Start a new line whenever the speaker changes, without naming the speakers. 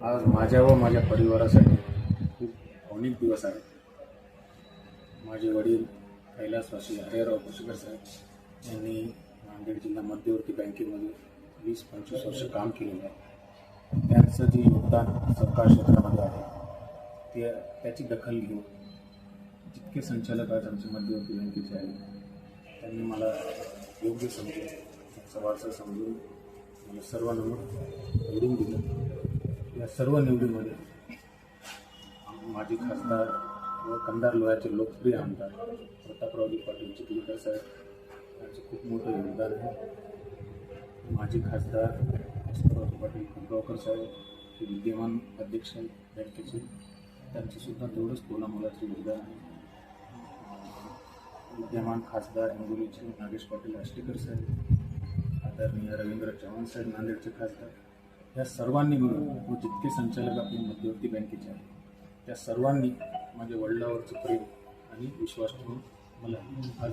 आज माझ्या व माझ्या परिवारासाठी खूप भावनिक दिवस आहेत माझे वडील कैलासवासी हरेराव कुशीकर साहेब यांनी नांदेड जिल्हा मध्यवर्ती बँकेमध्ये वीस पंचवीस वर्ष काम केलेलं आहे. त्यांचं जे योगदान सरकार क्षेत्रामध्ये आहे ते त्याची दखल घेऊन जितके संचालक आहेत आमच्या मध्यवर्ती बँकेचे आहेत त्यांनी मला योग्य समजून त्यांचा वारसा समजून मला सर्व नंबर निवडून दिलं. सर्व निवडीमध्ये. माजी खासदार व कंदार लोह्याचे लोकप्रिय आमदार प्रतापरावजी पाटील चिखलीकर साहेब यांचं खूप मोठं योगदान आहे. माजी खासदार भास्कररावजी पाटील खंडगावकर साहेब हे विद्यमान अध्यक्ष बँकेचे त्यांचेसुद्धा तेवढंच कोलामोलाचं योगदान आहे. विद्यमान खासदार हिंगोलीचे नागेश पाटील आष्टीकर साहेब आदरणीय रवींद्र चव्हाण साहेब नांदेडचे खासदार या सर्वांनी मिळून व जितके संचालक आपले मध्यवर्ती बँकेचे आहेत त्या सर्वांनी माझ्या वडिलावरचं प्रेम आणि विश्वास ठेवून मला आज